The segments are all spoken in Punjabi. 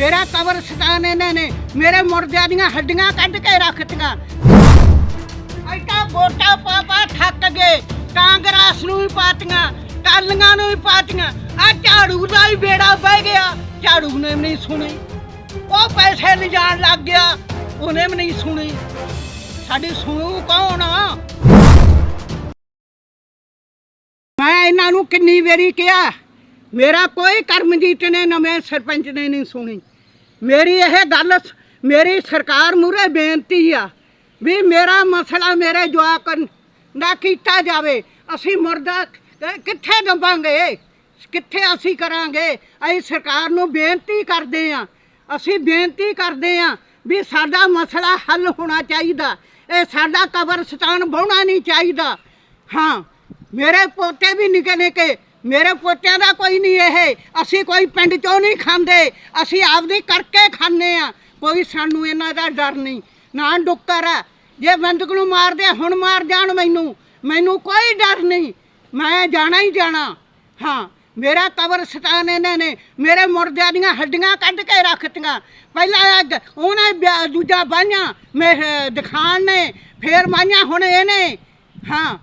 ਮੇਰਾ ਕਬਰਸਤਾਨ ਇਹਨਾਂ ਨੇ ਮੇਰੇ ਮੁਰਦਿਆਂ ਦੀਆਂ ਹੱਡੀਆਂ ਕੱਢ ਕੇ ਰੱਖਤੀਆਂ ਐਡਾ ਵੋਟਾਂ ਪਾਪਾ ਥੱਕ ਗਏ, ਕਾਂਗਰਸ ਨੂੰ ਵੀ ਪਾਤੀਆਂ ਕਾਲੀਆਂ ਨੂੰ ਵੀ ਪਾਤੀਆਂ। ਆ ਝਾੜੂ ਦਾ ਹੀ ਬੇੜਾ ਬਹਿ ਗਿਆ, ਝਾੜੂ ਨੇ ਵੀ ਨਹੀਂ ਸੁਣੀ। ਉਹ ਪੈਸੇ ਲਿਜਾਣ ਲੱਗ ਗਿਆ, ਉਹਨੇ ਵੀ ਨਹੀਂ ਸੁਣੀ। ਸਾਡੀ ਸੁਣੂ ਕੌਣ ਆ? ਮੈਂ ਇਹਨਾਂ ਨੂੰ ਕਿੰਨੀ ਵਾਰੀ ਕਿਹਾ, ਮੇਰਾ ਕੋਈ ਕਰਮਜੀਤ ਨੇ ਨਵੇਂ ਸਰਪੰਚ ਨੇ ਨਹੀਂ ਸੁਣੀ। ਮੇਰੀ ਇਹ ਗੱਲ ਸ- ਮੇਰੀ ਸਰਕਾਰ ਮੂਰੇ ਬੇਨਤੀ ਆ ਵੀ ਮੇਰਾ ਮਸਲਾ ਮੇਰੇ ਜਵਾਕ ਨਾ ਕੀਤਾ ਜਾਵੇ। ਅਸੀਂ ਮੁਰਦਾ ਕ- ਕਿੱਥੇ ਦਬਾਂਗੇ? ਕਿੱਥੇ ਅਸੀਂ ਕਰਾਂਗੇ? ਅਸੀਂ ਸਰਕਾਰ ਨੂੰ ਬੇਨਤੀ ਕਰਦੇ ਆ। ਅਸੀਂ ਬੇਨਤੀ ਕਰਦੇ ਆ ਵੀ ਸਾਡਾ ਮਸਲਾ ਹੱਲ ਹੋਣਾ ਚਾਹੀਦਾ। ਇਹ ਸਾਡਾ ਕਬਰਸਤਾਨ ਬਹੁਣਾ ਨਹੀਂ ਚਾਹੀਦਾ। ਹਾਂ, ਮੇਰੇ ਪੋਤੇ ਵੀ ਨਿੱਕੇ ਨਿੱਕੇ ਮੇਰੇ ਪੋਤਿਆਂ ਦਾ ਕੋਈ ਨਹੀਂ ਇਹ। ਅਸੀਂ ਕੋਈ ਪਿੰਡ ਚੋਂ ਨਹੀਂ ਖਾਂਦੇ। ਅਸੀਂ ਆਪਦੀ ਕਰਕੇ ਖਾਂਦੇ ਆ ਕੋਈ ਸਾਨੂੰ ਇਹਨਾਂ ਦਾ ਡਰ ਨਹੀਂ। ਨਾ ਡੁੱਕਰ ਹੈ। ਜੇ ਬੰਦਕ ਨੂੰ ਮਾਰਦੇ ਹੁਣ ਮਾਰ ਜਾਣ ਮੈਨੂੰ। ਮੈਨੂੰ ਕੋਈ ਡਰ ਨਹੀਂ। ਮੈਂ ਜਾਣਾ ਹੀ ਜਾਣਾ। ਹਾਂ ਮੇਰਾ ਕਬਰਸਤਾਨ ਇਹਨਾਂ ਨੇ ਮੇਰੇ ਮੁਰਦਿਆਂ ਦੀਆਂ ਹੱਡੀਆਂ ਕੱਢ ਕੇ ਰੱਖਤੀਆਂ। ਪਹਿਲਾਂ ਉਹਨੇ ਦੂਜਾ ਬਾਈਆਂ ਮੈਂ ਦਿਖਾਣ ਨੇ। ਫੇਰ ਮਾਈਆਂ ਹੁਣ ਇਹਨੇ ਹਾਂ।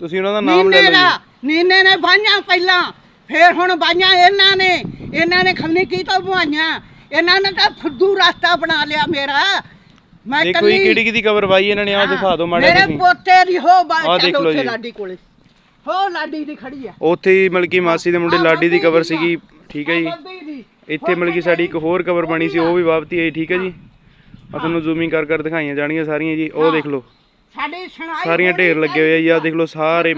ਤੁਸੀਂ ਉਹਨਾਂ ਦਾ ਨਾਮ ਲੈ ਲਓ ਨੀਨੇ ਨੇ ਬਾਈਆਂ ਪਹਿਲਾਂ ਫੇਰ ਹੁਣ ਬਾਈਆਂ ਇਹਨਾਂ ਨੇ ਇਹਨਾਂ ਨੇ ਖਮਨੀ ਕੀ ਤੋਂ ਬਵਾਈਆਂ ਇਹਨਾਂ ਨੇ ਤਾਂ ਫੁੱਦੂ ਰਸਤਾ ਬਣਾ ਲਿਆ ਮੇਰਾ। ਮੈਂ ਦੇਖੋ ਕਿਹੜੀ ਕਿਹਦੀ ਕਬਰ ਵਾਈ ਇਹਨਾਂ ਨੇ ਆਹ ਦਿਖਾ ਦਿਓ ਮਾੜਾ ਮੇਰੇ ਪੋਤੇ ਦੀ ਹੋ ਬਾ ਆਹ ਦੇਖ ਚੱਲ ਉੱਥੇ। ਲਾਡੀ ਕੋਲੇ। ਹੋ ਲਾਡੀ ਦੀ ਖੜੀ ਆ। ਉੱਥੇ ਹੀ ਮਤਲਬ ਕਿ ਮਾਸੀ ਦੇ ਮੁੰਡੇ ਲਾਡੀ ਦੀ ਕਬਰ ਸੀਗੀ ਆ। ਠੀਕ ਹੈ ਜੀ। ਇੱਥੇ ਮਤਲਬ ਕਿ ਸਾਡੀ ਇੱਕ ਹੋਰ ਕਬਰ ਬਣੀ ਸੀ ਉਹ ਵੀ ਵਾਪਤੀ ਹੈ ਠੀਕ ਹੈ ਜੀ। ਆ ਤੁਹਾਨੂੰ ਜ਼ੂਮਿੰਗ ਕਰ ਕਰ ਦਿਖਾਈਆਂ ਜਾਣਗੀਆਂ ਸਾਰੀਆਂ ਜੀ ਉਹ ਦੇਖ ਲਓ। ਸਾਡੀ ਸੁਣਾਈ ਸਾਰੀਆਂ ਢੇਰ ਲੱਗੇ ਹੋਏ ਆ ਜੀ ਆਹ ਦੇਖ ਲਓ ਸਾਰੇ।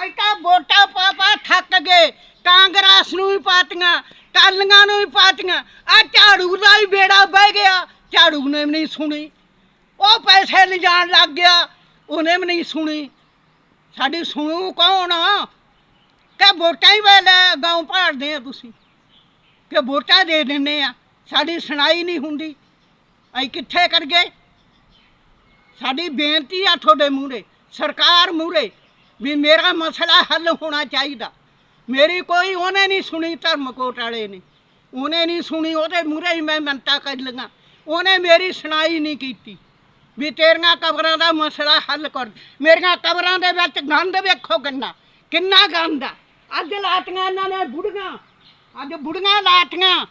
ਸਰਕਾਰ ਤਾਂ ਵੋਟਾਂ ਪਾ ਪਾ ਥੱਕ ਗਏ। ਕਾਂਗਰਸ ਨੂੰ ਵੀ ਪਾਤੀਆਂ ਕਾਲੀਆਂ ਨੂੰ ਵੀ ਪਾਤੀਆਂ। ਆ ਝਾੜੂ ਦਾ ਹੀ ਬੇੜਾ ਬਹਿ ਗਿਆ। ਝਾੜੂ ਨੇ ਵੀ ਨਹੀਂ ਸੁਣੀ। ਉਹ ਪੈਸੇ ਲਿਜਾਣ ਲੱਗ ਗਿਆ। ਉਹਨੇ ਵੀ ਨਹੀਂ ਸੁਣੀ। ਸਾਡੀ ਸੁਣੂ ਕੌਣ ਆ? ਕਿ ਵੋਟਾਂ ਹੀ ਵੇਲੇ ਗਾਉਂ ਭਾੜਦੇ ਆ ਤੁਸੀਂ। ਕਿ ਵੋਟਾਂ ਦੇ ਦਿੰਦੇ ਆ। ਸਾਡੀ ਸੁਣਾਈ ਨਹੀਂ ਹੁੰਦੀ। ਅਸੀਂ ਕਿੱਥੇ ਕਰ ਗਏ? ਸਾਡੀ ਬੇਨਤੀ ਆ ਤੁਹਾਡੇ ਮੂਹਰੇ। ਸਰਕਾਰ ਮੂਹਰੇ। ਵੀ ਮੇਰਾ ਮਸਲਾ ਹੱਲ ਹੋਣਾ ਚਾਹੀਦਾ। ਮੇਰੀ ਕੋਈ ਉਹਨੇ ਨਹੀਂ ਸੁਣੀ ਧਰਮਕੋਟ ਵਾਲੇ ਨੇ। ਉਹਨੇ ਨਹੀਂ ਸੁਣੀ ਉਹਦੇ ਮੂਹਰੇ ਹੀ ਮੈਂ ਮੰਤਾ ਕਰ ਲਗਾ ਉਹਨੇ ਮੇਰੀ ਸੁਣਾਈ ਨਹੀਂ ਕੀਤੀ ਵੀ ਤੇਰੀਆਂ ਕਬਰਾਂ ਦਾ ਮਸਲਾ ਹੱਲ ਕਰ। ਮੇਰੀਆਂ ਕਬਰਾਂ ਦੇ ਵਿੱਚ ਗੰਦ ਵੇਖੋ ਕਿੰਨਾ ਕਿੰਨਾ ਗੰਦ ਆ। ਅੱਜ ਲਾਤੀਆਂ ਇਹਨਾਂ ਨੇ ਬੁੜੀਆਂ ਅੱਜ ਬੁੜੀਆਂ ਲਾਤੀਆਂ।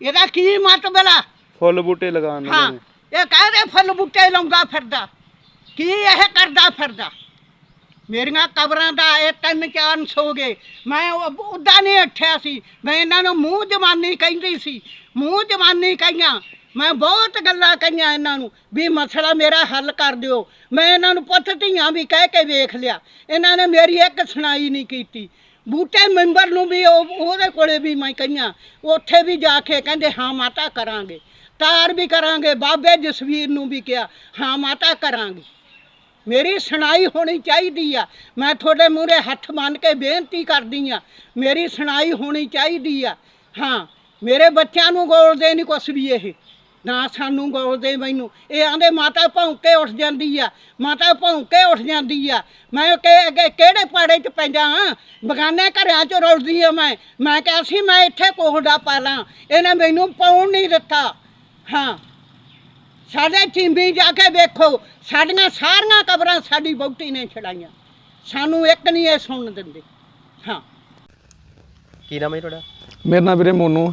ਇਹਦਾ ਕੀ ਮਤਲਬ ਆ? ਫੁੱਲ ਬੂਟੇ ਲਗਾਉਣ ਹਾਂ ਇਹ ਕਾਹਦੇ ਫੁੱਲ ਬੂਟੇ ਲਾਉਂਦਾ ਫਿਰਦਾ? ਕੀ ਇਹ ਕਰਦਾ ਫਿਰਦਾ? ਮੇਰੀਆਂ ਕਬਰਾਂ ਦਾ ਇਹ ਤਿੰਨ ਚਾਂਸ ਹੋ ਗਏ। ਮੈਂ ਉਦਾਂ ਨਹੀਂ ਉੱਠਿਆ ਸੀ। ਮੈਂ ਇਹਨਾਂ ਨੂੰ ਮੂੰਹ ਜਵਾਨੀ ਕਹਿੰਦੀ ਸੀ। ਮੂੰਹ ਜਵਾਨੀ ਕਹੀਆਂ। ਮੈਂ ਬਹੁਤ ਗੱਲਾਂ ਕਹੀਆਂ ਇਹਨਾਂ ਨੂੰ ਵੀ ਮਸਲਾ ਮੇਰਾ ਹੱਲ ਕਰ ਦਿਓ। ਮੈਂ ਇਹਨਾਂ ਨੂੰ ਪੁੱਤ ਧੀਆਂ ਵੀ ਕਹਿ ਕੇ ਵੇਖ ਲਿਆ। ਇਹਨਾਂ ਨੇ ਮੇਰੀ ਇੱਕ ਸੁਣਾਈ ਨਹੀਂ ਕੀਤੀ। ਬੂਟੇ ਮੈਂਬਰ ਨੂੰ ਵੀ ਉਹਦੇ ਕੋਲੇ ਵੀ ਮੈਂ ਕਹੀਆਂ। ਉੱਥੇ ਵੀ ਜਾ ਕੇ ਕਹਿੰਦੇ, ਹਾਂ ਮਾਤਾ ਕਰਾਂਗੇ। ਤਾਰ ਵੀ ਕਰਾਂਗੇ। ਬਾਬੇ ਜਸਵੀਰ ਨੂੰ ਵੀ ਕਿਹਾ, ਹਾਂ ਮਾਤਾ ਕਰਾਂਗੇ। ਮੇਰੀ ਸੁਣਾਈ ਹੋਣੀ ਚਾਹੀਦੀ ਆ। ਮੈਂ ਤੁਹਾਡੇ ਮੂਹਰੇ ਹੱਥ ਮੰਨ ਕੇ ਬੇਨਤੀ ਕਰਦੀ ਆ, ਮੇਰੀ ਸੁਣਾਈ ਹੋਣੀ ਚਾਹੀਦੀ ਆ। ਹਾਂ, ਮੇਰੇ ਬੱਚਿਆਂ ਨੂੰ ਗੋਲਦੇ ਨਹੀਂ ਕੁਛ ਵੀ ਇਹ, ਨਾ ਸਾਨੂੰ ਗੋਲਦੇ ਮੈਨੂੰ। ਇਹ ਆਂਦੇ ਮਾਤਾ ਭੌਂਕੇ ਉੱਠ ਜਾਂਦੀ ਆ, ਮਾਤਾ ਭੌਂਕੇ ਉੱਠ ਜਾਂਦੀ ਆ। ਮੈਂ ਕਿ ਅੱਗੇ ਕਿਹੜੇ ਪਾੜੇ 'ਚ ਪੈਂਦਾ ਹਾਂ? ਬਗਾਨੇ ਘਰਾਂ 'ਚ ਰੁਲਦੀ ਆ ਮੈਂ। ਮੈਂ ਕਿਹਾ ਸੀ ਮੈਂ ਇੱਥੇ ਕੋਹੜਾ ਪਾਲਾਂ। ਇਹਨੇ ਮੈਨੂੰ ਪਾਉਣ ਨਹੀਂ ਦਿੱਤਾ। ਹਾਂ, ਸਾਡੇ ਚਿੰਬੀ ਜਾ ਕੇ ਵੇਖੋ ਸਾਡੀਆਂ ਸਾਰੀਆਂ ਕਬਰਾਂ ਸਾਡੀ ਬੌਟੀ ਨੇ ਛੜਾਈਆਂ ਸਾਨੂੰ ਇੱਕ ਨਹੀਂ ਇਹ ਸੁਣਨ ਦਿੰਦੇ। ਹਾਂ। ਕੀ ਨਾਮ ਹੈ ਜੀ ਤੁਹਾਡਾ? ਮੇਰਾ ਨਾਮ ਵੀਰੇ ਮੋਨੂ ਆ,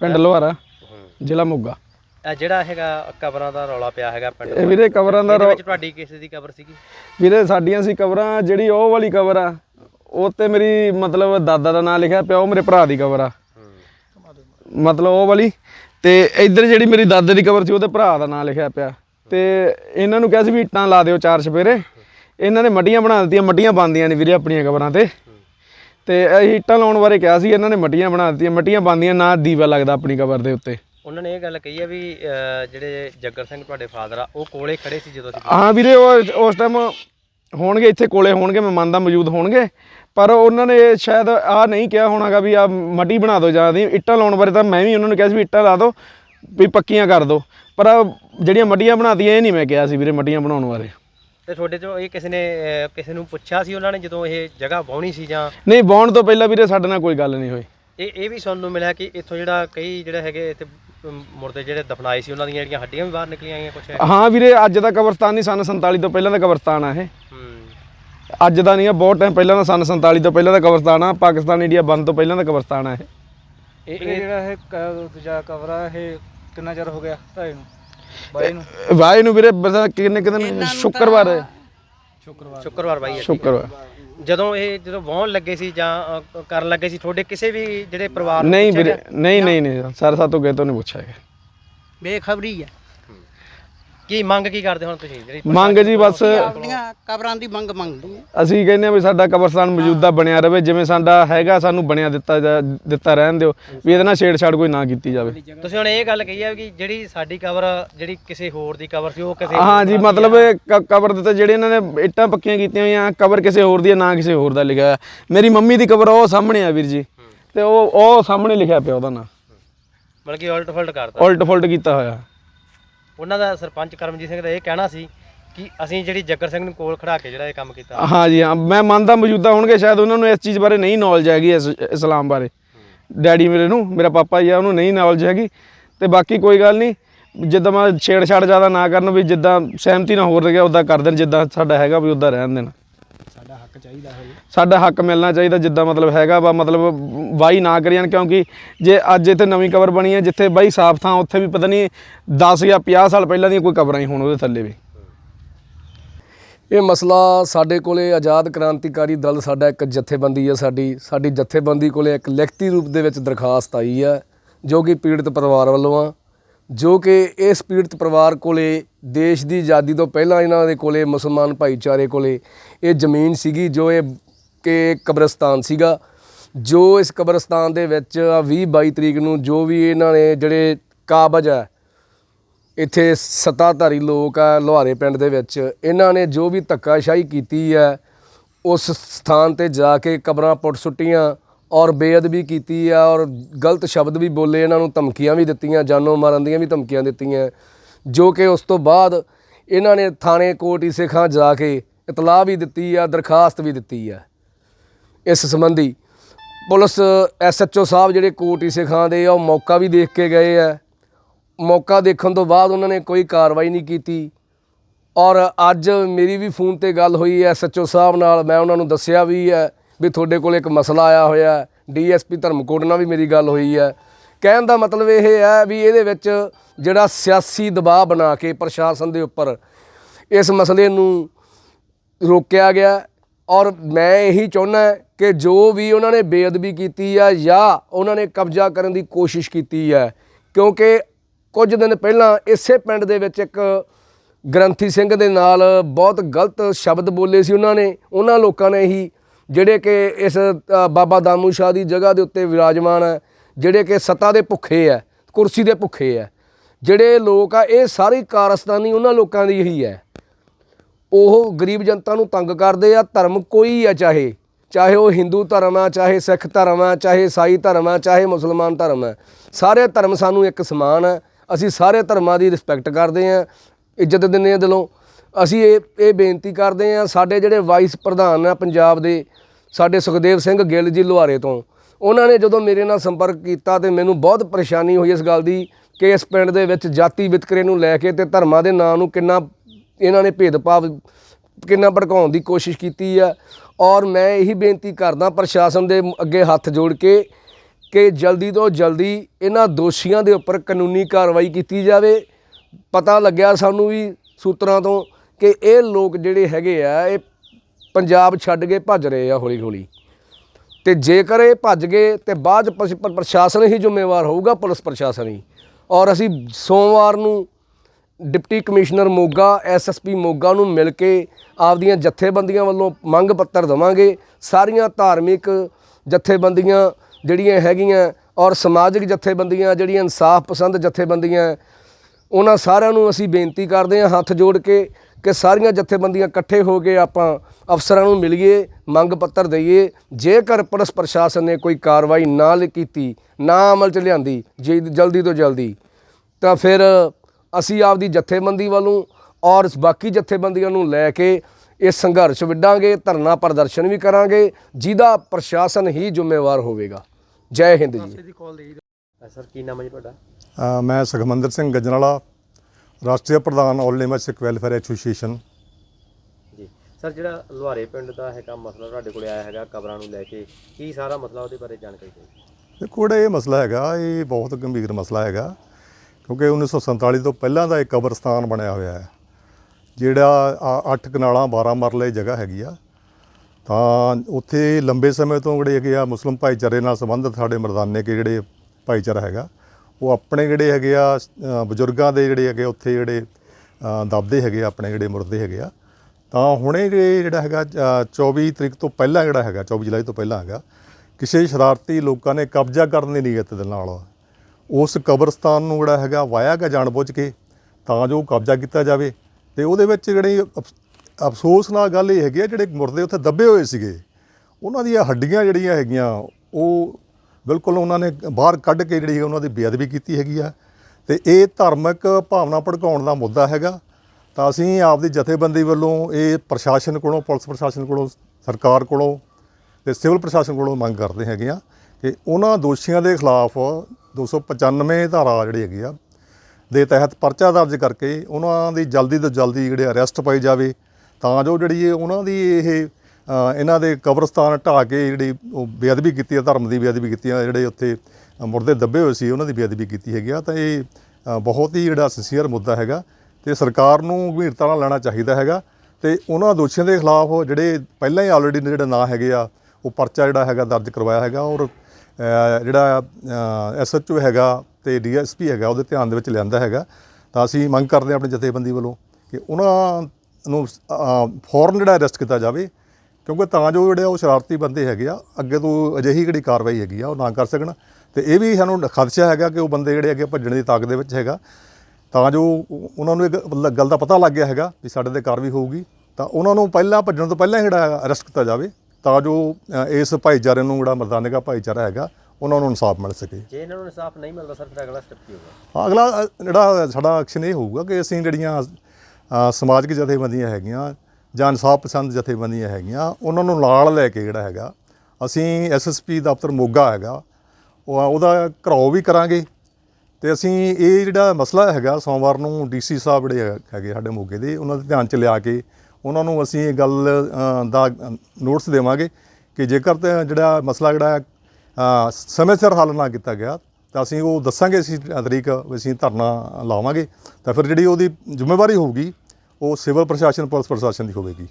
ਪਿੰਡ ਲੋਹਾਰਾ ਜ਼ਿਲ੍ਹਾ ਮੋਗਾ। ਇਹ ਜਿਹੜਾ ਹੈਗਾ ਕਬਰਾਂ ਦਾ ਰੌਲਾ ਪਿਆ ਹੈਗਾ ਪਿੰਡ ਇਹ ਵੀਰੇ ਕਬਰਾਂ ਦਾ ਇਹਦੇ ਰੌ- ਵਿੱਚ ਤੁਹਾਡੀ ਕਿਸੇ ਦੀ ਕਬਰ ਸੀਗੀ? ਵੀਰੇ ਸਾਡੀਆਂ ਸੀ ਕਬਰਾਂ ਜਿਹੜੀ ਉਹ ਵਾਲੀ ਕਬਰ ਆ ਉਹ ਤੇ ਮੇਰੀ ਮਤਲਬ ਦਾਦਾ ਦਾ ਨਾਮ ਲਿਖਿਆ ਪਿਆ ਉਹ ਮੇਰੇ ਭਰਾ ਦੀ ਕਬਰ ਆ। ਮਤਲਬ ਉਹ ਵਾਲੀ ਤੇ ਇੱਧਰ ਜਿਹੜੀ ਮੇਰੀ ਦਾਦੇ ਦੀ ਕਬਰ ਸੀ ਉਹਦੇ ਭਰਾ ਦਾ ਨਾਮ ਲਿਖਿਆ ਪਿਆ। ਤੇ ਇਹਨਾਂ ਨੂੰ ਕਿਹਾ ਸੀ ਵੀ ਇੱਟਾਂ ਲਾ ਦਿਓ ਚਾਰ ਛਪੇਰੇ ਇਹਨਾਂ ਨੇ ਮੱਡੀਆਂ ਬਣਾ ਦਿੱਤੀਆਂ ਮੱਡੀਆਂ ਬੰਦੀਆਂ ਨੇ ਵੀਰੇ ਆਪਣੀਆਂ ਕਬਰਾਂ ਤੇ। ਤੇ ਅਸੀਂ ਇੱਟਾਂ ਲਾਉਣ ਬਾਰੇ ਕਿਹਾ ਸੀ ਇਹਨਾਂ ਨੇ ਮੱਡੀਆਂ ਬਣਾ ਦਿੱਤੀਆਂ ਮੱਡੀਆਂ ਬੰਦੀਆਂ ਨਾ ਦੀਵਾ ਲੱਗਦਾ ਆਪਣੀ ਕਬਰ ਦੇ ਉੱਤੇ। ਉਹਨਾਂ ਨੇ ਇਹ ਗੱਲ ਕਹੀ ਹੈ ਵੀ ਜਿਹੜੇ ਜੱਗਰ ਸਿੰਘ ਤੁਹਾਡੇ ਫਾਦਰ ਆ ਉਹ ਕੋਲੇ ਖੜੇ ਸੀ ਜਦੋਂ ਅਸੀਂ ਹਾਂ ਵੀਰੇ ਉਹ ਉਸ ਟਾਈਮ ਹੋਣਗੇ ਇੱਥੇ ਕੋਲੇ ਹੋਣਗੇ ਮੈਂ ਮੰਨਦਾ ਮੌਜੂਦ ਹੋਣਗੇ। ਪਰ ਉਹਨਾਂ ਨੇ ਸ਼ਾਇਦ ਆ ਨਹੀਂ ਕਿਹਾ ਹੋਣਾਗਾ ਵੀ ਆ ਮੱਟੀ ਬਣਾ ਦਿਓ ਜਾਂ ਦੀ ਇੱਟਾਂ ਲਾਉਣ ਬਾਰੇ ਤਾਂ ਮੈਂ ਵੀ ਉਹਨਾਂ ਨੂੰ ਕਿਹਾ ਸੀ ਵੀ ਇੱਟਾਂ ਲਾ ਦਿਓ। ਵੀ ਪੱਕੀਆਂ ਕਰ ਦਿਓ ਪਰ ਜਿਹੜੀਆਂ ਮੱਡੀਆਂ ਬਣਾਤੀਆਂ ਇਹ ਨਹੀਂ ਮੈਂ ਕਿਹਾ ਸੀ ਵੀਰੇ ਮੱਡੀਆਂ ਬਣਾਉਣ ਬਾਰੇ। ਤੇ ਤੁਹਾਡੇ ਚੋਂ ਇਹ ਕਿਸੇ ਨੇ ਅਹ, ਕਿਸੇ ਨੂੰ ਪੁੱਛਿਆ ਸੀ ਉਹਨਾਂ ਨੇ ਜਦੋਂ ਇਹ ਜਗ੍ਹਾ ਵਾਹੁਣੀ ਸੀ ਜਾਂ? ਨਹੀਂ ਬੌਣ ਤੋਂ ਪਹਿਲਾਂ ਵੀਰੇ ਸਾਡੇ ਨਾਲ ਕੋਈ ਗੱਲ ਨਹੀਂ ਹੋਈ। ਇਹ ਇਹ ਵੀ ਸੁਣਨ ਨੂੰ ਮਿਲਿਆ ਕਿ ਇੱਥੋਂ ਜਿਹੜਾ ਕਈ ਜਿਹੜੇ ਹੈਗੇ ਇੱਥੇ ਅਮ, ਮੁਰਦੇ ਜਿਹੜੇ ਦਫਨਾਏ ਸੀ ਉਹਨਾਂ ਦੀਆਂ ਜਿਹੜੀਆਂ ਹੱਡੀਆਂ ਵੀ ਬਾਹਰ ਨਿਕਲੀਆਂ ਆਈਆਂ ਕੁਛ? ਹਾਂ ਵੀਰੇ ਅੱਜ ਦਾ ਕਬਰਸਤਾਨ ਨਹੀਂ ਸਨ 47 ਤੋਂ ਪਹਿਲਾਂ ਦਾ ਕਬਰਸਤਾਨ ਆ ਇਹ। ਹੂੰ। ਅੱਜ ਦਾ ਨਹੀਂ ਆ ਬਹੁਤ ਟਾਈਮ ਪਹਿਲਾਂ ਦਾ ਸਨ 47 ਤੋਂ ਪਹਿਲਾਂ ਦਾ ਕਬਰਸਤਾਨ ਆ ਪਾਕਿਸਤਾਨ ਇੰਡੀਆ ਬੰਦ ਤੋਂ ਪਹਿਲਾਂ ਦਾ ਕਬਰਸਤਾਨ ਆ ਇਹ। ਇਹ ਵੀਰੇ ਇਹ ਜਿਹੜਾ ਇਹ ਕ- ਦੂਜਾ ਕਵਰ ਆ ਇਹ ਕਿੰਨਾ ਚਿਰ ਹੋ ਗਿਆ ਢਾਈ ਨੂੰ? ਬਾਈ ਨੂੰ? ਵਾਏ ਨੂੰ ਵੀਰੇ ਪਤਾ ਕਿੰਨੇ ਕਿੰਨੇ ਸ਼ੁੱਕਰਵਾਰ ਹੈ। ਸ਼ੁੱਕਰਵਾਰ। ਸ਼ੁੱਕਰਵਾਰ ਬਾਈ ਹੈ। ਸ਼ੁੱਕਰਵਾਰ। ਜਦੋਂ ਇਹ ਜਦੋਂ ਵਾਹਣ ਲੱਗੇ ਸੀ ਜਾਂ ਅ, ਕਰਨ ਲੱਗੇ ਸੀ ਤੁਹਾਡੇ ਕਿਸੇ ਵੀ ਜਿਹੜੇ ਪਰਿਵਾਰ ਨੂੰ ਨਹੀਂ ਪੁੱਛਿਆ ਵੀਰੇ ਨਹੀਂ ਨਹੀਂ ਨਹੀਂ ਸਰ ਸਾਤੋਂ ਗਏ ਤੋਂ ਨਹੀਂ ਪੁੱਛਿਆ ਗਿਆ। ਬੇਖਬਰੀ ਹੈ। ਕੀ ਮੰਗ ਕੀ ਕਰਦੇ ਹੁਣ ਤੁਸੀਂ? ਜਿਹੜੀ ਮੰਗ ਜੀ ਬਸ ਆਪਣੀਆਂ ਕਬਰਾਂ ਦੀ ਮੰਗ ਮੰਗਦੀ ਹੈ। ਅਸੀਂ ਕਹਿੰਦੇ ਆ ਵੀ ਸਾਡਾ ਕਬਰਸਤਾਨ ਮੌਜੂਦਾ ਬਣਿਆ ਰਵੇ ਜਿਵੇਂ ਸਾਡਾ ਹੈਗਾ ਸਾਨੂੰ ਬਣਿਆ ਦਿੱਤਾ ਜਾ- ਦਿੱਤਾ ਰਹਿਣ ਦਿਓ ਵੀ ਇਹਦੇ ਨਾਲ ਛੇੜਛਾੜ ਕੋਈ ਨਾ ਕੀਤੀ ਜਾਵੇ। ਤੁਸੀਂ ਹੁਣ ਇਹ ਗੱਲ ਕਹੀ ਹੈ ਕਿ ਜਿਹੜੀ ਸਾਡੀ ਕਬਰ ਜਿਹੜੀ ਕਿਸੇ ਹੋਰ ਦੀ ਕਬਰ ਸੀ ਉਹ ਕਿਸੇ ਹਾਂ ਜੀ ਮਤਲਬ ਇਹ ਕ- ਕਬਰ ਦੇ ਤੇ ਜਿਹੜੇ ਇਹਨਾਂ ਨੇ ਇੱਟਾਂ ਪੱਕੀਆਂ ਕੀਤੀਆਂ ਹੋਈਆਂ ਕਬਰ ਕਿਸੇ ਹੋਰ ਦੀ ਹੈ, ਨਾ ਕਿਸੇ ਹੋਰ ਦਾ ਲਿਖਿਆ ਹੋਇਆ। ਮੇਰੀ ਮੰਮੀ ਦੀ ਕਬਰ ਉਹ ਸਾਹਮਣੇ ਆ ਵੀਰ ਜੀ। ਤੇ ਉਹ ਉਹ ਸਾਹਮਣੇ ਲਿਖਿਆ ਪਿਆ ਉਹਦਾ ਨਾਂ। ਮਤਲਬ ਕਿ ਉਲਟ ਫਲਟ ਕਰਤਾ। ਉਲਟ ਫੁਲਟ ਕੀਤਾ ਹੋਇਆ। ਉਹਨਾਂ ਦਾ ਸਰਪੰਚ ਕਰਮਜੀਤ ਸਿੰਘ ਦਾ ਇਹ ਕਹਿਣਾ ਸੀ ਕਿ ਅਸੀਂ ਜਿਹੜੀ ਜੱਗਰ ਸਿੰਘ ਨੂੰ ਕੋਲ ਖੜਾ ਕੇ ਜਿਹੜਾ ਇਹ ਕੰਮ ਕੀਤਾ। ਹਾਂ ਜੀ, ਹਾਂ। ਮੈਂ ਮੰਨਦਾ ਮੌਜੂਦਾ ਹੋਣਗੇ, ਸ਼ਾਇਦ ਉਹਨਾਂ ਨੂੰ ਇਸ ਚੀਜ਼ ਬਾਰੇ ਨਹੀਂ ਨੌਲੇਜ ਹੈਗੀ, ਇਸ ਇਸਲਾਮ ਬਾਰੇ। ਡੈਡੀ ਮੇਰੇ ਨੂੰ, ਮੇਰਾ ਪਾਪਾ ਜੀ ਆ, ਉਹਨੂੰ ਨਹੀਂ ਨੌਲੇਜ ਹੈਗੀ। ਤੇ ਬਾਕੀ ਕੋਈ ਗੱਲ ਨਹੀਂ, ਜਿੱਦਾਂ ਮੈਂ ਛੇੜਛਾੜ ਜ਼ਿਆਦਾ ਨਾ ਕਰਨ, ਵੀ ਜਿੱਦਾਂ ਸਹਿਮਤੀ ਨਾਲ ਹੋ ਰਿਹਾ ਉਦਾਂ ਕਰ ਦੇਣ, ਜਿੱਦਾਂ ਸਾਡਾ ਹੈਗਾ, ਵੀ ਉਦਾਂ ਰਹਿਣ ਦੇਣ। ਸਾਡਾ ਹੱਕ ਚਾਹੀਦਾ ਹੈ ਸਾਡਾ ਹੱਕ ਮਿਲਣਾ ਚਾਹੀਦਾ ਜਿੱਦਾਂ ਮਤਲਬ ਹੈਗਾ ਵਾ ਮਤਲਬ ਵਾਈ ਨਾ ਕਰੀਆਂ ਕਿਉਂਕਿ ਜੇ ਅੱਜ ਇੱਥੇ ਨਵੀਂ ਕਬਰ ਬਣੀ ਹੈ ਜਿੱਥੇ ਬਾਈ ਸਾਫ਼ ਥਾਂ ਉੱਥੇ ਵੀ ਪਤਾ ਨਹੀਂ 10 ਜਾਂ 50 ਸਾਲ ਪਹਿਲਾਂ ਦੀਆਂ ਕੋਈ ਕਬਰਾਂ ਹੀ ਹੋਣ ਉਹਦੇ ਥੱਲੇ ਵੀ। ਇਹ ਮਸਲਾ ਸਾਡੇ ਕੋਲੇ ਆਜ਼ਾਦ ਕ੍ਰਾਂਤੀਕਾਰੀ ਦਲ ਸਾਡਾ ਇੱਕ ਜਥੇਬੰਦੀ ਹੈ ਸਾਡੀ। ਸਾਡੀ ਜਥੇਬੰਦੀ ਕੋਲੇ ਇੱਕ ਲਿਖਤੀ ਰੂਪ ਦੇ ਵਿੱਚ ਦਰਖਾਸਤ ਆਈ ਹੈ ਜੋ ਕਿ ਪੀੜਤ ਪਰਿਵਾਰ ਵੱਲੋਂ ਆ। ਜੋ ਕਿ ਇਸ ਪੀੜਤ ਪਰਿਵਾਰ ਕੋਲੇ, ਦੇਸ਼ ਦੀ ਆਜ਼ਾਦੀ ਤੋਂ ਪਹਿਲਾਂ ਇਹਨਾਂ ਦੇ ਕੋਲੇ, ਮੁਸਲਮਾਨ ਭਾਈਚਾਰੇ ਕੋਲੇ ਇਹ ਜ਼ਮੀਨ ਸੀਗੀ, ਜੋ ਇਹ ਕਿ ਕਬਰਸਤਾਨ ਸੀਗਾ। ਜੋ ਇਸ ਕਬਰਸਤਾਨ ਦੇ ਵਿੱਚ 20 22 ਤਰੀਕ ਨੂੰ ਜੋ ਵੀ ਇਹਨਾਂ ਨੇ ਜਿਹੜੇ ਕਾਬਜ ਹੈ, ਇੱਥੇ ਸੱਤਾਧਾਰੀ ਲੋਕ ਆ ਲੋਹਾਰੇ ਪਿੰਡ ਦੇ ਵਿੱਚ, ਇਹਨਾਂ ਨੇ ਜੋ ਵੀ ਧੱਕਾਸ਼ਾਹੀ ਕੀਤੀ ਹੈ, ਉਸ ਸਥਾਨ ਤੇ ਜਾ ਕੇ ਕਬਰਾਂ ਪੁੱਟ ਸੁੱਟੀਆਂ। ਔਰ ਬੇਅਦਬੀ ਕੀਤੀ ਆ ਔਰ ਗਲਤ ਸ਼ਬਦ ਵੀ ਬੋਲੇ, ਇਹਨਾਂ ਨੂੰ ਧਮਕੀਆਂ ਵੀ ਦਿੱਤੀਆਂ, ਜਾਨੋਂ ਮਾਰਨ ਦੀਆਂ ਵੀ ਧਮਕੀਆਂ ਦਿੱਤੀਆਂ। ਜੋ ਕਿ ਉਸ ਤੋਂ ਬਾਅਦ ਇਹਨਾਂ ਨੇ ਥਾਣੇ ਕੋਟ ਈਸੇ ਖਾਂ ਜਾ ਕੇ ਇਤਲਾਹ ਵੀ ਦਿੱਤੀ ਆ, ਦਰਖਾਸਤ ਵੀ ਦਿੱਤੀ ਆ। ਇਸ ਸੰਬੰਧੀ ਪੁਲਿਸ ਐਸਐਚਓ ਸਾਹਿਬ ਜਿਹੜੇ ਕੋਟ ਈਸੇ ਖਾਂ ਦੇ ਆ, ਉਹ ਮੌਕਾ ਵੀ ਦੇਖ ਕੇ ਗਏ ਆ। ਮੌਕਾ ਦੇਖਣ ਤੋਂ ਬਾਅਦ ਉਹਨਾਂ ਨੇ ਕੋਈ ਕਾਰਵਾਈ ਨਹੀਂ ਕੀਤੀ। ਔਰ ਅੱਜ ਮੇਰੀ ਵੀ ਫੋਨ ਤੇ ਗੱਲ ਹੋਈ ਹੈ ਐਸਐਚਓ ਸਾਹਿਬ ਨਾਲ, ਮੈਂ ਉਹਨਾਂ ਨੂੰ ਦੱਸਿਆ ਵੀ ਹੈ ਵੀ ਤੁਹਾਡੇ ਕੋਲ ਇੱਕ ਮਸਲਾ ਆਇਆ ਹੋਇਆ ਹੈ, ਡੀਐਸਪੀ ਧਰਮਕੋਟ ਨਾਲ ਵੀ ਮੇਰੀ ਗੱਲ ਹੋਈ ਹੈ। ਕਹਿਣ ਦਾ ਮਤਲਬ ਇਹ ਹੈ ਵੀ ਇਹਦੇ ਵਿੱਚ ਜਿਹੜਾ ਸਿਆਸੀ ਦਬਾਅ ਬਣਾ ਕੇ ਪ੍ਰਸ਼ਾਸਨ ਦੇ ਉੱਪਰ ਇਸ ਮਸਲੇ ਨੂੰ ਰੋਕਿਆ ਗਿਆ ਔਰ ਮੈਂ ਇਹੀ ਚਾਹੁੰਦਾ ਕਿ ਜੋ ਵੀ ਉਹਨਾਂ ਨੇ ਬੇਅਦਬੀ ਕੀਤੀ ਆ ਜਾਂ ਉਹਨਾਂ ਨੇ ਕਬਜ਼ਾ ਕਰਨ ਦੀ ਕੋਸ਼ਿਸ਼ ਕੀਤੀ ਹੈ ਕਿਉਂਕਿ ਕੁਝ ਦਿਨ ਪਹਿਲਾਂ ਇਸੇ ਪਿੰਡ ਦੇ ਵਿੱਚ ਇੱਕ ਗ੍ਰੰਥੀ ਸਿੰਘ ਦੇ ਨਾਲ ਬਹੁਤ ਗਲਤ ਸ਼ਬਦ ਬੋਲੇ ਸੀ ਉਹਨਾਂ ਨੇ, ਉਹਨਾਂ ਲੋਕਾਂ ਨੇ ਹੀ ਜਿਹੜੇ ਕਿ ਇਸ ਬਾਬਾ ਦਾਮੂ ਸ਼ਾਹ ਦੀ ਜਗ੍ਹਾ ਦੇ ਉੱਤੇ ਵਿਰਾਜਮਾਨ ਹੈ, ਜਿਹੜੇ ਕਿ ਸੱਤਾ ਦੇ ਭੁੱਖੇ ਹੈ, ਕੁਰਸੀ ਦੇ ਭੁੱਖੇ ਹੈ। ਜਿਹੜੇ ਲੋਕ ਆ, ਇਹ ਸਾਰੀ ਕਾਰਸਤਾਨੀ ਉਹਨਾਂ ਲੋਕਾਂ ਦੀ ਹੀ ਹੈ। ਉਹ ਗਰੀਬ ਜਨਤਾ ਨੂੰ ਤੰਗ ਕਰਦੇ ਆ, ਧਰਮ ਕੋਈ ਆ ਚਾਹੇ ਚਾਹੇ ਉਹ ਹਿੰਦੂ ਧਰਮ ਆ, ਚਾਹੇ ਸਿੱਖ ਧਰਮ ਆ, ਚਾਹੇ ਈਸਾਈ ਧਰਮ ਆ, ਚਾਹੇ ਮੁਸਲਮਾਨ ਧਰਮ ਆ। ਸਾਰੇ ਧਰਮ ਸਾਨੂੰ ਇੱਕ ਸਮਾਨ ਆ। ਅਸੀਂ ਸਾਰੇ ਧਰਮਾਂ ਦੀ ਰਿਸਪੈਕਟ ਕਰਦੇ ਆ, ਇੱਜ਼ਤ ਦਿੰਦੇ ਆ ਦਿਲੋਂ। ਅਸੀਂ ਇਹ ਇਹ ਬੇਨਤੀ ਕਰਦੇ ਹਾਂ, ਸਾਡੇ ਜਿਹੜੇ ਵਾਈਸ ਪ੍ਰਧਾਨ ਆ ਪੰਜਾਬ ਦੇ, ਸਾਡੇ ਸੁਖਦੇਵ ਸਿੰਘ ਗਿੱਲ ਜੀ ਲੁਹਾਰੇ ਤੋਂ, ਉਹਨਾਂ ਨੇ ਜਦੋਂ ਮੇਰੇ ਨਾਲ ਸੰਪਰਕ ਕੀਤਾ ਤੇ ਮੈਨੂੰ ਬਹੁਤ ਪਰੇਸ਼ਾਨੀ ਹੋਈ ਇਸ ਗੱਲ ਦੀ ਕਿ ਇਸ ਪਿੰਡ ਦੇ ਵਿੱਚ ਜਾਤੀ ਵਿਤਕਰੇ ਨੂੰ ਲੈ ਕੇ ਤੇ ਧਰਮਾਂ ਦੇ ਨਾਂ ਨੂੰ ਕਿੰਨਾ ਇਹਨਾਂ ਨੇ ਭੇਦਭਾਵ, ਕਿੰਨਾ ਭੜਕਾਉਣ ਦੀ ਕੋਸ਼ਿਸ਼ ਕੀਤੀ ਆ। ਔਰ ਮੈਂ ਇਹੀ ਬੇਨਤੀ ਕਰਦਾ ਪ੍ਰਸ਼ਾਸਨ ਦੇ ਅੱਗੇ ਹੱਥ ਜੋੜ ਕੇ ਕਿ ਜਲਦੀ ਤੋਂ ਜਲਦੀ ਇਹਨਾਂ ਦੋਸ਼ੀਆਂ ਦੇ ਉੱਪਰ ਕਾਨੂੰਨੀ ਕਾਰਵਾਈ ਕੀਤੀ ਜਾਵੇ। ਪਤਾ ਲੱਗਿਆ ਸਾਨੂੰ ਵੀ ਸੂਤਰਾਂ ਤੋਂ ਕਿ ਇਹ ਲੋਕ ਜਿਹੜੇ ਹੈਗੇ ਆ, ਇਹ ਪੰਜਾਬ ਛੱਡ ਕੇ ਭੱਜ ਰਹੇ ਆ ਹੌਲੀ ਹੌਲੀ ਤੇ ਜੇਕਰ ਇਹ ਭੱਜ ਗਏ, ਤੇ ਬਾਅਦ 'ਚ ਪ੍ਰਸ਼- ਪ੍ਰਸ਼ਾਸਨ ਹੀ ਜ਼ਿੰਮੇਵਾਰ ਹੋਊਗਾ, ਪੁਲਿਸ ਪ੍ਰਸ਼ਾਸਨ ਹੀ। ਔਰ ਅਸੀਂ ਸੋਮਵਾਰ ਨੂੰ deputy commissioner Moga SSP Moga ਨੂੰ ਮਿਲ ਕੇ ਆਪਦੀਆਂ ਜਥੇਬੰਦੀਆਂ ਵੱਲੋਂ ਮੰਗ ਪੱਤਰ ਦਵਾਂਗੇ। ਸਾਰੀਆਂ ਧਾਰਮਿਕ ਜਥੇਬੰਦੀਆਂ ਜਿਹੜੀਆਂ ਹੈਗੀਆਂ, ਔਰ ਸਮਾਜਿਕ ਜਥੇਬੰਦੀਆਂ ਜਿਹੜੀਆਂ ਇਨਸਾਫ ਪਸੰਦ ਜਥੇਬੰਦੀਆਂ, ਉਹਨਾਂ ਸਾਰਿਆਂ ਨੂੰ ਅਸੀਂ ਬੇਨਤੀ ਕਰਦੇ ਹਾਂ ਹੱਥ ਜੋੜ ਕੇ ਕਿ ਸਾਰੀਆਂ ਜਥੇਬੰਦੀਆਂ ਇਕੱਠੇ ਹੋ ਕੇ ਆਪਾਂ ਅਫਸਰਾਂ ਨੂੰ ਮਿਲੀਏ ਮੰਗ ਪੱਤਰ ਦਈਏ। ਜੇਕਰ ਪੁਲਿਸ ਪ੍ਰਸ਼ਾਸਨ ਨੇ ਕੋਈ ਕਾਰਵਾਈ ਨਾ ਲ- ਕੀਤੀ ਨਾ ਅਮਲ ਚ ਲਿਆਂਦੀ ਜੇ ਜਲਦੀ ਤੋਂ ਜਲਦੀ ਤਾਂ ਫਿਰ ਅਸੀਂ ਆਪਦੀ ਜਥੇਬੰਦੀ ਵੱਲੋਂ ਔਰ ਬਾਕੀ ਜਥੇਬੰਦੀਆਂ ਨੂੰ ਲੈ ਕੇ ਇਹ ਸੰਘਰਸ਼ ਵਿੱਢਾਂਗੇ ਧਰਨਾ ਪ੍ਰਦਰਸ਼ਨ ਵੀ ਕਰਾਂਗੇ ਜਿਹਦਾ ਪ੍ਰਸ਼ਾਸਨ ਹੀ ਜ਼ਿੰਮੇਵਾਰ ਹੋਵੇਗਾ। ਜੈ ਹਿੰਦ ਜੀ। ਸਰ ਕੀ ਨਾਮ ਹੈ ਜੀ ਤੁਹਾਡਾ? ਮੈਂ ਸੁਖਮੰਦਰ ਸਿੰਘ ਗੱਜਣਵਾਲਾ ਰਾਸ਼ਟਰੀ ਪ੍ਰਧਾਨ all India Sikh welfare association. ਜੀ। ਸਰ ਜਿਹੜਾ ਲੁਹਾਰੇ ਪਿੰਡ ਦਾ ਹੈਗਾ ਮਸਲਾ ਤੁਹਾਡੇ ਕੋਲੇ ਆਇਆ ਹੈਗਾ ਕਬਰਾਂ ਨੂੰ ਲੈ ਕੇ ਕੀ ਸਾਰਾ ਮਸਲਾ ਉਹਦੇ ਬਾਰੇ ਜਾਣਕਾਰੀ ਦਿਓ? ਦੇਖੋ ਜਿਹੜਾ ਇਹ ਮਸਲਾ ਹੈਗਾ ਇਹ ਬਹੁਤ ਗੰਭੀਰ ਮਸਲਾ ਹੈਗਾ ਕਿਉਂਕਿ 1947 ਤੋਂ ਪਹਿਲਾਂ ਦਾ ਇੱਕ ਕਬਰਸਤਾਨ ਬਣਿਆ ਹੋਇਆ ਹੈ। ਜਿਹੜਾ 8 ਕਨਾਲਾਂ 12 ਮਰਲੇ ਜਗ੍ਹਾ ਹੈਗੀ ਆ ਤਾਂ ਉੱਥੇ ਲੰਬੇ ਸਮੇਂ ਤੋਂ ਜਿਹੜੇ ਹੈਗੇ ਆ ਮੁਸਲਿਮ ਭਾਈਚਾਰੇ ਨਾਲ ਸੰਬੰਧਿਤ ਸਾਡੇ ਮਰਦਾਨੇ ਕੇ ਜਿਹੜੇ ਭਾਈਚਾਰਾ ਹੈਗਾ ਉਹ ਆਪਣੇ ਜਿਹੜੇ ਹੈਗੇ ਆ ਬਜ਼ੁਰਗਾਂ ਦੇ ਜਿਹੜੇ ਹੈਗੇ ਉੱਥੇ ਜਿਹੜੇ ਅ, ਦਬਦੇ ਹੈਗੇ ਆ ਆਪਣੇ ਜਿਹੜੇ ਮੁਰਦੇ ਹੈਗੇ ਆ। ਤਾਂ ਹੁਣੇ ਜਿਹੜਾ ਹੈਗਾ ਅ, 24 ਤਰੀਕ ਤੋਂ ਪਹਿਲਾਂ ਜਿਹੜਾ ਹੈਗਾ 24 ਜੁਲਾਈ ਤੋਂ ਪਹਿਲਾਂ ਹੈਗਾ ਕਿਸੇ ਸ਼ਰਾਰਤੀ ਲੋਕਾਂ ਨੇ ਕਬਜ਼ਾ ਕਰਨ ਦੀ ਨੀਅਤ ਦੇ ਨਾਲ ਉਸ ਕਬਰਸਤਾਨ ਨੂੰ ਜਿਹੜਾ ਹੈਗਾ ਵਾਇਆ ਗਿਆ ਜਾਣਬੁੱਝ ਕੇ ਤਾਂ ਜੋ ਕਬਜ਼ਾ ਕੀਤਾ ਜਾਵੇ। ਤੇ ਉਹਦੇ ਵਿੱਚ ਜਿਹੜੀ ਅਫ- ਅਫਸੋਸ ਨਾਲ ਗੱਲ ਇਹ ਹੈਗੀ ਆ ਜਿਹੜੇ ਮੁਰਦੇ ਉੱਥੇ ਦੱਬੇ ਹੋਏ ਸੀਗੇ ਉਹਨਾਂ ਦੀਆਂ ਹੱਡੀਆਂ ਜਿਹੜੀਆਂ ਹੈਗੀਆਂ ਉਹ ਬਿਲਕੁਲ ਉਹਨਾਂ ਨੇ ਬਾਹਰ ਕੱਢ ਕੇ ਜਿਹੜੀ ਉਹਨਾਂ ਦੀ ਬੇਅਦਬੀ ਕੀਤੀ ਹੈਗੀ ਆ। ਤੇ ਇਹ ਧਾਰਮਿਕ ਭਾਵਨਾ ਭੜਕਾਉਣ ਦਾ ਮੁੱਦਾ ਹੈਗਾ। ਤਾਂ ਅਸੀਂ ਆਪਦੀ ਜਥੇਬੰਦੀ ਵੱਲੋਂ ਇਹ ਪ੍ਰਸ਼ਾਸਨ ਕੋਲੋਂ, ਪੁਲਿਸ ਪ੍ਰਸ਼ਾਸਨ ਕੋਲੋਂ, ਸਰਕਾਰ ਕੋਲੋਂ ਤੇ ਸਿਵਲ ਪ੍ਰਸ਼ਾਸਨ ਕੋਲੋਂ ਮੰਗ ਕਰਦੇ ਹੈਗੇ ਆ ਕਿ ਉਹਨਾਂ ਦੋਸ਼ੀਆਂ ਦੇ ਖਿਲਾਫ 295 ਧਾਰਾ ਜਿਹੜੀ ਹੈਗੀ ਆ, ਦੇ ਤਹਿਤ ਪਰਚਾ ਦਰਜ ਕਰਕੇ ਉਹਨਾਂ ਦੀ ਜਲਦੀ ਤੋਂ ਜਲਦੀ ਜਿਹੜੇ ਅਰੈਸਟ ਪਾਈ ਜਾਵੇ। ਤਾਂ ਜੋ ਜਿਹੜੀ ਇਹ ਉਹਨਾਂ ਦੀ ਇਹ ਇਹਨਾਂ ਦੇ ਕਬਰਸਤਾਨ ਢਾਹ ਕੇ ਜਿਹੜੀ ਉਹ ਬੇਅਦਬੀ ਕੀਤੀ ਆ ਧਰਮ ਦੀ ਬੇਅਦਬੀ ਕੀਤੀ ਹੈ ਜਿਹੜੇ ਉੱਥੇ ਅ, ਮੁਰਦੇ ਦੱਬੇ ਹੋਏ ਸੀ ਉਹਨਾਂ ਦੀ ਬੇਅਦਬੀ ਕੀਤੀ ਹੈਗੀ ਆ। ਤਾਂ ਇਹ ਬਹੁਤ ਹੀ ਜਿਹੜਾ ਸਿੰਸੀਅਰ ਮੁੱਦਾ ਹੈਗਾ ਤੇ ਸਰਕਾਰ ਨੂੰ ਗੰਭੀਰਤਾ ਨਾਲ ਲੈਣਾ ਚਾਹੀਦਾ ਹੈਗਾ ਤੇ ਉਹਨਾਂ ਦੋਸ਼ੀਆਂ ਦੇ ਖਿਲਾਫ ਜਿਹੜੇ ਪਹਿਲਾਂ ਹੀ ਆਲਰੇਡੀ ਜਿਹੜੇ ਨਾਂ ਹੈਗੇ ਆ ਉਹ ਪਰਚਾ ਜਿਹੜਾ ਹੈਗਾ ਦਰਜ ਕਰਵਾਇਆ ਹੈਗਾ ਔਰ ਅ, ਜਿਹੜਾ ਐਸਐਚਓ ਹੈਗਾ ਤੇ ਡੀਐਸਪੀ ਹੈਗਾ ਉਹਦੇ ਧਿਆਨ ਦੇ ਵਿੱਚ ਲਿਆਂਦਾ ਹੈਗਾ। ਤਾਂ ਅਸੀਂ ਮੰਗ ਕਰਦੇ ਹਾਂ ਆਪਣੀ ਜਥੇਬੰਦੀ ਵੱਲੋਂ ਕਿ ਉਹਨਾਂ ਨੂੰ ਫੌਰਨ ਜਿਹੜਾ ਅਰੈਸਟ ਕੀਤਾ ਜਾਵੇ ਕਿਉਂਕਿ ਤਾਂ ਜੋ ਜਿਹੜੇ ਉਹ ਸ਼ਰਾਰਤੀ ਬੰਦੇ ਹੈਗੇ ਆ ਅੱਗੇ ਤੋਂ ਅਜਿਹੀ ਜਿਹੜੀ ਕਾਰਵਾਈ ਹੈਗੀ ਆ ਉਹ ਨਾ ਕਰ ਸਕਣ। ਤੇ ਇਹ ਵੀ ਸਾਨੂੰ ਖਦਸ਼ਾ ਹੈਗਾ ਕਿ ਉਹ ਬੰਦੇ ਜਿਹੜੇ ਅੱਗੇ ਭੱਜਣ ਦੀ ਤਾਕਤ ਦੇ ਵਿੱਚ ਹੈਗਾ। ਤਾਂ ਜੋ ਉਹ- ਉਹਨਾਂ ਨੂੰ ਗ- ਗੱਲ ਦਾ ਪਤਾ ਲੱਗ ਗਿਆ ਹੈਗਾ ਵੀ ਸਾਡੇ ਤੇ ਕਾਰਵਾਈ ਹੋਊਗੀ ਤਾਂ ਉਹਨਾਂ ਨੂੰ ਪਹਿਲਾਂ ਭੱਜਣ ਤੋਂ ਪਹਿਲਾਂ ਹੀ ਜਿਹੜਾ ਅਰੈਸਟ ਕੀਤਾ ਜਾਵੇ ਤਾਂ ਜੋ ਇਸ ਭਾਈਚਾਰੇ ਨੂੰ ਜਿਹੜਾ ਮਰਦਾਨੇ ਦਾ ਭਾਈਚਾਰਾ ਹੈਗਾ ਉਹਨਾਂ ਨੂੰ ਇਨਸਾਫ ਮਿਲ ਸਕੇ। ਜੇ ਇਹਨਾਂ ਨੂੰ ਇਨਸਾਫ ਨਹੀਂ ਮਿਲਦਾ ਸਰ ਫਿਰ ਅਗਲਾ ਸਟੈਪ ਕੀ ਹੋਊਗਾ? ਹਾਂ, ਅਗਲਾ ਜਿਹੜਾ ਸਾਡਾ ਐਕਸ਼ਨ ਇਹ ਹੋਊਗਾ ਕਿ ਅਸੀਂ ਜਿਹੜੀਆਂ ਸਮਾਜਿਕ ਜਥੇਬੰਦੀਆਂ ਹੈਗੀਆਂ ਜਾਂ ਇਨਸਾਫ ਪਸੰਦ ਜਥੇਬੰਦੀਆਂ ਹੈਗੀਆਂ, ਉਹਨਾਂ ਨੂੰ ਨਾਲ ਲੈ ਕੇ ਜਿਹੜਾ ਹੈਗਾ, ਅਸੀਂ ਐਸਐਸਪੀ ਦਫ਼ਤਰ ਮੋਗਾ ਹੈਗਾ ਉਹਦਾ ਘਰਾਓ ਵੀ ਕਰਾਂਗੇ। ਤੇ ਅਸੀਂ ਇਹ ਜਿਹੜਾ ਮਸਲਾ ਹੈਗਾ, ਸੋਮਵਾਰ ਨੂੰ ਡੀਸੀ ਸਾਹਿਬ ਜਿਹੜੇ ਹੈ- ਹੈਗੇ ਸਾਡੇ ਮੋਗੇ ਦੇ, ਉਹਨਾਂ ਦੇ ਧਿਆਨ ਚ ਲਿਆ ਕੇ ਉਹਨਾਂ ਨੂੰ ਅਸੀਂ ਇਹ ਗੱਲ ਦਾ ਨੋਟਿਸ ਦੇਵਾਂਗੇ ਕਿ ਜੇਕਰ ਤੇ ਜਿਹੜਾ ਮਸਲਾ ਜਿਹੜਾ ਸਮੇਂ ਸਿਰ ਹੱਲ ਨਾ ਕੀਤਾ ਗਿਆ, ਤਾਂ ਅਸੀਂ ਉਹ ਦੱਸਾਂਗੇ ਅਸੀਂ ਤਰੀਕ ਵੀ ਅਸੀਂ ਧਰਨਾ ਲਾਵਾਂਗੇ। ਤਾਂ ਫਿਰ ਜਿਹੜੀ ਉਹਦੀ ਜ਼ਿੰਮੇਵਾਰੀ ਹੋਊਗੀ ਉਹ ਸਿਵਲ ਪ੍ਰਸ਼ਾਸਨ ਪੁਲਿਸ ਪ੍ਰਸ਼ਾਸਨ ਦੀ ਹੋਵੇਗੀ।